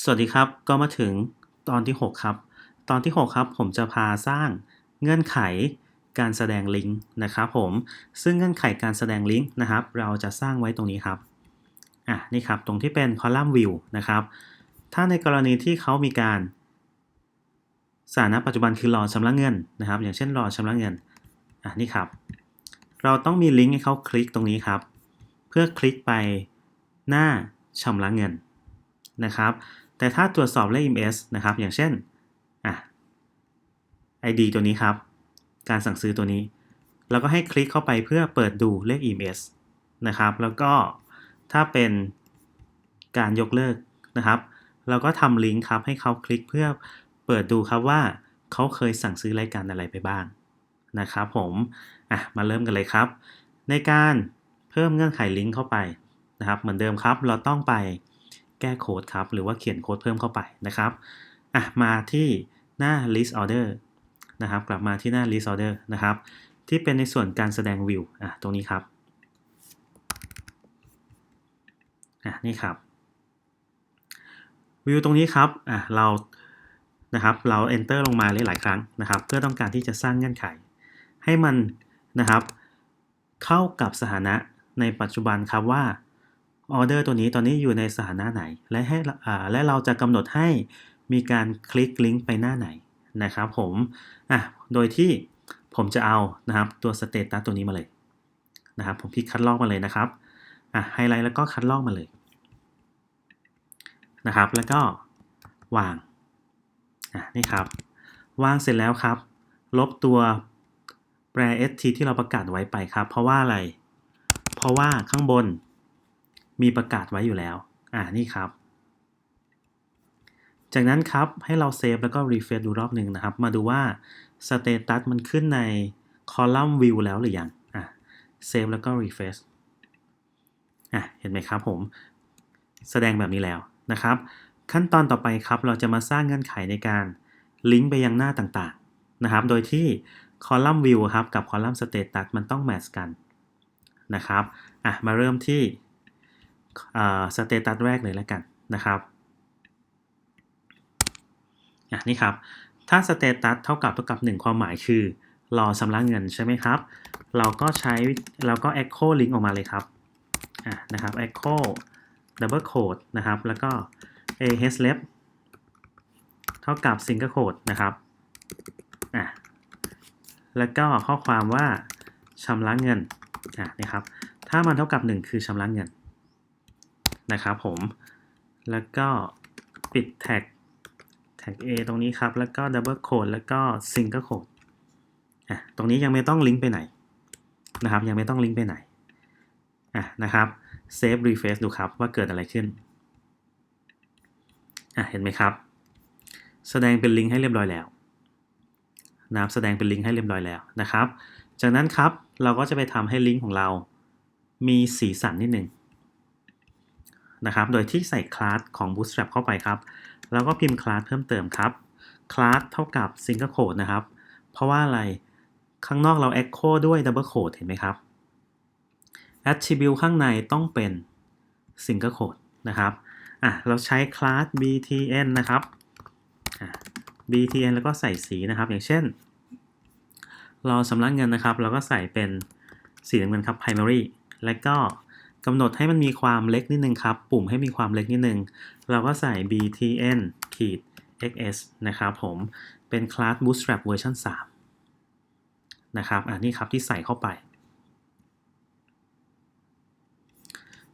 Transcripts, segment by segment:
สวัสดีครับ ก็มาถึงตอนที่ 6 ครับ ตอนที่ 6 ครับ ผมจะพาสร้างเงื่อนไขการแสดงลิงก์นะครับผม ซึ่งเงื่อนไขการแสดงลิงก์นะครับ เราจะสร้างไว้ตรงนี้ครับ อะ นี่ครับ ตรงที่เป็นคอลัมน์วิวนะครับ ถ้าในกรณีที่เขามีการสถานะปัจจุบันคือรอชำระเงินนะครับ อย่างเช่นรอชำระเงิน อะ นี่ครับ เราต้องมีลิงก์ให้เขาคลิกตรงนี้ครับ เพื่อคลิกไปหน้าชำระเงิน นะครับ แต่ถ้าตรวจสอบเลข EMS นะครับ อย่างเช่นอะ ID ตัวนี้ครับ การสั่งซื้อตัวนี้แล้วก็ให้คลิกเข้าไปเพื่อเปิดดูเลข EMS นะครับ แล้วก็ถ้าเป็นการยกเลิกนะครับ เราก็ทำลิงก์ครับให้เขาคลิกเพื่อเปิดดูครับว่าเขาเคยสั่งซื้อรายการอะไรไปบ้างนะครับผมอะมาเริ่มกันเลยครับ ในการเพิ่มเงื่อนไขลิงก์เข้าไปนะครับ เหมือนเดิมครับ เราต้องไป แก้โค้ดครับ หรือว่าเขียนโค้ดเพิ่มเข้าไปนะครับอะมาที่หน้า list order นะครับ กลับมาที่หน้า list order นะครับ ที่เป็นในส่วนการแสดงวิวอะตรงนี้ครับอะนี่ครับวิวตรงนี้ครับอะเรานะครับเรา enter ลงมาหลายๆครั้งนะครับ เพื่อต้องการที่จะสร้างเงื่อนไข ให้มันนะครับ เข้ากับสถานะในปัจจุบันครับว่า ออเดอร์ตัวนี้ตอนนี้อยู่ในสถานะไหน และให้และเราจะกำหนดให้มีการคลิกลิงก์ไปหน้าไหนนะครับผมอะโดยที่ผมจะเอานะครับตัวสเตตัสตัวนี้มาเลยนะครับผมพิกคัดลอกมาเลยนะครับอะไฮไลท์แล้วก็คัดลอกมาเลยนะครับ แล้วก็วางอะนี่ครับ วางเสร็จแล้วครับ ลบตัวแปร st ที่เราประกาศไว้ไปครับ เพราะว่าอะไร เพราะว่าข้างบน มีประกาศไว้อยู่แล้ว อ่านี่ครับ จากนั้นครับให้เราเซฟแล้วก็รีเฟรชดูรอบหนึ่งนะครับ มาดูว่าสเตตัสมันขึ้นในคอลัมน์วิวแล้วหรือยัง อะเซฟแล้วก็รีเฟรชอะเห็นไหมครับผม แสดงแบบนี้แล้วนะครับ ขั้นตอนต่อไปครับเราจะมาสร้างเงื่อนไขในการลิงก์ไปยังหน้าต่างๆนะครับ โดยที่คอลัมน์วิวครับกับคอลัมน์สเตตัสมันต้องแมทช์กันนะครับ อะ มาเริ่มที่ สเตตัสแรกเลยแล้วกันนะครับอะนี่ครับ ถ้าสเตตัสเท่ากับเท่ากับ 1 ความหมายคือ รอชำระเงินใช่ไหมครับ เราก็ใช้เราก็ echo link ออกมาเลยครับอะนะครับ echo double quote นะครับ แล้วก็ ahref เท่ากับ single quote นะครับอะแล้วก็ข้อความว่าชำระเงินอะนะครับ ถ้ามันเท่ากับ 1 คือชำระเงิน นะครับผม แล้วก็ปิดแท็กแท็ก A ตรงนี้ครับ แล้วก็ double quote แล้วก็ single quote อะตรงนี้ยังไม่ต้องลิงก์ไปไหนนะครับ ยังไม่ต้องลิงก์ไปไหนอะนะครับ save refresh ดูครับว่าเกิดอะไรขึ้นอะเห็นไหมครับ แสดงเป็นลิงก์ให้เรียบร้อยแล้วนะครับแสดงเป็นลิงก์ให้เรียบร้อยแล้วนะครับ จากนั้นครับเราก็จะไปทำให้ลิงก์ของเรามีสีสันนิดหนึ่ง นะครับ โดยที่ใส่คลาสของ Bootstrap เข้าไปครับ แล้วก็พิมพ์คลาสเพิ่มเติมครับคลาสเท่ากับ single quote นะครับ เพราะว่าอะไร ข้างนอกเรา echo ด้วย double quote เห็นไหมครับ attribute ข้างในต้องเป็น single quote นะครับอะเราใช้คลาส btn นะครับ btn แล้วก็ใส่สีนะครับ อย่างเช่น เราสำนักเงินนะครับ เราก็ใส่เป็นสีน้ำเงินครับ primary และก็ กำหนดให้มันมีความเล็กนิดนึงครับ ปุ่มให้มีความเล็กนิดนึง เราก็ใส่ btn ขีด xs นะครับผม เป็นคลาส bootstrap เวอร์ชัน3นะครับอันนี้ครับที่ใส่เข้าไป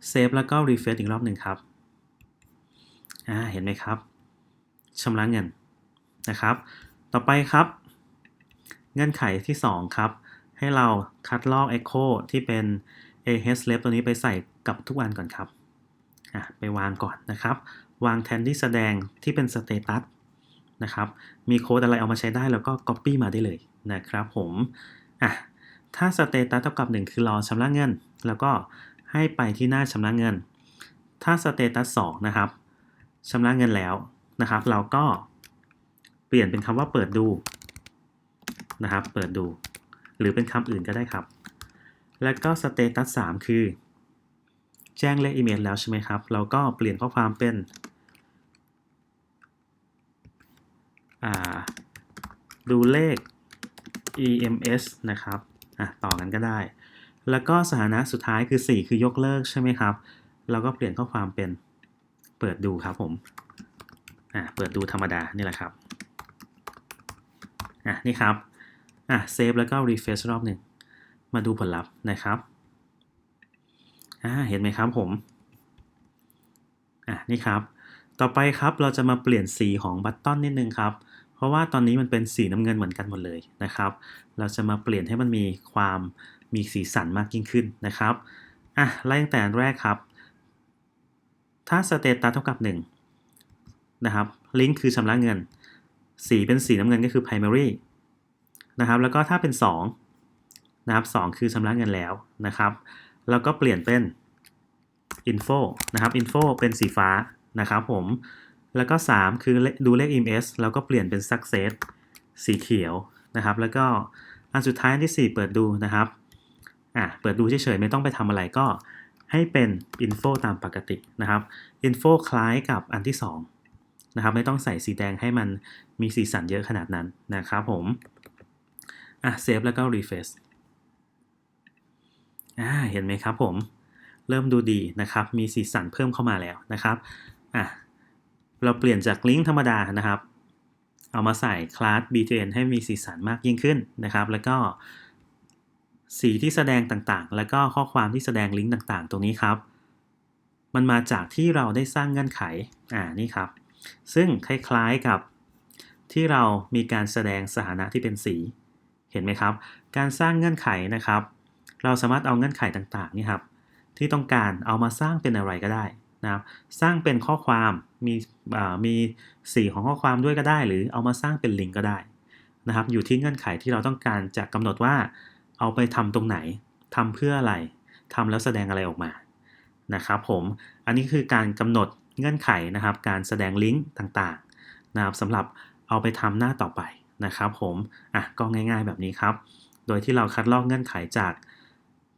เซฟแล้วก็รีเฟรชอีกรอบหนึ่งครับ อ่า เห็นไหมครับชำระเงินนะครับ ต่อไปครับ เงื่อนไขที่ 2 ครับ ให้เราคัดลอก Echo ที่เป็น a h s l e f ตัวนี้ไปใส่กับทุกวันก่อนครับอะไปวางก่อนนะครับ วางแทนที่แสดงที่เป็น Status นะครับ มีโค้ดอะไรเอามาใช้ได้แล้วก็ Copy มาได้เลยนะครับผมอะถ้า Status เท่ากับ 1 คือรอชำระเงิน แล้วก็ให้ไปที่หน้าชำระเงิน ถ้า Status 2นะครับชำระเงินแล้วนะครับ เราก็เปลี่ยนเป็นคำว่าเปิดดูนะครับ เปิดดู หรือเป็นคำอื่นก็ได้ครับ แล้วก็สเตตัส3คือ แจ้งเลขอีเมลแล้วใช่ไหมครับ เราก็เปลี่ยนข้อความเป็นดูเลข EMS นะครับอะต่อกันก็ได้ แล้วก็สถานะสุดท้ายคือ 4 คือยกเลิกใช่ไหมครับ เราก็เปลี่ยนข้อความเป็นเปิดดูครับผมอะเปิดดูธรรมดา นี่แหละครับอะนี่ครับอะเซฟแล้วก็ refresh รอบหนึ่ง มาดูผลลัพธ์นะครับอ่าเห็นไหมครับผมอะนี่ครับ ต่อไปครับเราจะมาเปลี่ยนสีของบัตตอนนิดนึงครับ เพราะว่าตอนนี้มันเป็นสีน้ำเงินเหมือนกันหมดเลยนะครับ เราจะมาเปลี่ยนให้มันมีความมีสีสันมากยิ่งขึ้นนะครับอะไล่ตั้งแต่แรกครับ ถ้าสเตตัสเท่ากับ 1 นะครับ ลิงก์คือชำระเงิน สีเป็นสีน้ำเงินก็คือ primary นะครับ แล้วก็ถ้าเป็น 2 นะครับ2คือชำระเงินแล้วนะครับ แล้วก็เปลี่ยนเป็น info นะครับ info เป็นสีฟ้านะครับผม แล้วก็ 3 คือดูเลข EMS แล้วก็เปลี่ยนเป็น success สีเขียวนะครับ แล้วก็อันสุดท้ายที่ 4 เปิดดูนะครับอะเปิดดูเฉยๆไม่ต้องไปทำอะไรก็ให้เป็น info ตามปกตินะครับ info คล้ายกับอันที่ 2 นะครับ ไม่ต้องใส่สีแดงให้มันมีสีสันเยอะขนาดนั้นนะครับผมอะเซฟแล้วก็ refresh อ่าเห็นไหมครับผม เริ่มดูดีนะครับ มีสีสันเพิ่มเข้ามาแล้วนะครับอะเราเปลี่ยนจากลิงก์ธรรมดานะครับ เอามาใส่คลาส btn ให้มีสีสันมากยิ่งขึ้นนะครับ แล้วก็สีที่แสดงต่างๆ แล้วก็ข้อความที่แสดงลิงก์ต่างๆ ตรงนี้ครับ มันมาจากที่เราได้สร้างเงื่อนไข อ่า นี่ครับ ซึ่งคล้ายๆกับที่เรามีการแสดงสถานะที่เป็นสี เห็นไหมครับ การสร้างเงื่อนไขนะครับ เราสามารถเอาเงื่อนไขต่างๆนี่ครับที่ต้องการเอามาสร้างเป็นอะไรก็ได้นะครับสร้างเป็นข้อความมีมีสีของข้อความด้วยก็ได้ หรือเอามาสร้างเป็นลิงก์ก็ได้นะครับ อยู่ที่เงื่อนไขที่เราต้องการจะกำหนดว่าเอาไปทำตรงไหนทำเพื่ออะไรทำแล้วแสดงอะไรออกมานะครับผมอันนี้คือการกำหนดเงื่อนไขนะครับ การแสดงลิงก์ต่างๆนะครับสำหรับเอาไปทำหน้าต่อไปนะครับผมอะก็ง่าย ๆแบบนี้ครับ โดยที่เราคัดลอกเงื่อนไขจาก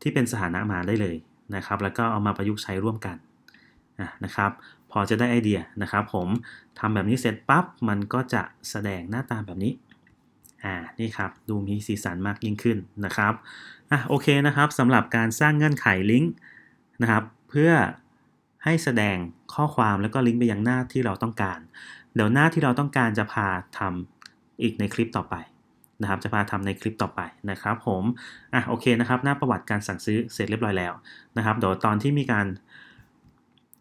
ที่เป็นสถานะมาได้เลยนะครับ แล้วก็เอามาประยุกต์ใช้ร่วมกันนะครับ พอจะได้ไอเดียนะครับ ผมทำแบบนี้เสร็จปั๊บมันก็จะแสดงหน้าตาแบบนี้อ่านี่ครับดูมีสีสันมากยิ่งขึ้นนะครับอะโอเคนะครับสำหรับการสร้างเงื่อนไขลิงก์นะครับ เพื่อให้แสดงข้อความแล้วก็ลิงก์ไปยังหน้าที่เราต้องการ เดี๋ยวหน้าที่เราต้องการจะพาทำอีกในคลิปต่อไป นะครับจะพาทำในคลิปต่อไปนะครับผมอะโอเคนะครับหน้าประวัติการสั่งซื้อเสร็จเรียบร้อยแล้วนะครับเดี๋ยวตอนที่มีการ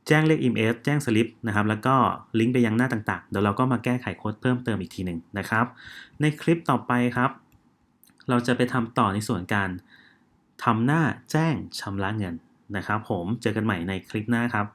แจ้งเลข EMS แจ้งสลิปนะครับแล้วก็ลิงก์ไปยังหน้าต่างๆ เดี๋ยวเราก็มาแก้ไขโค้ดเพิ่มเติมอีกทีหนึ่งนะครับ ในคลิปต่อไปครับ เราจะไปทำต่อในส่วนการทำหน้าแจ้งชำระเงินนะครับ ผมเจอกันใหม่ในคลิปหน้าครับ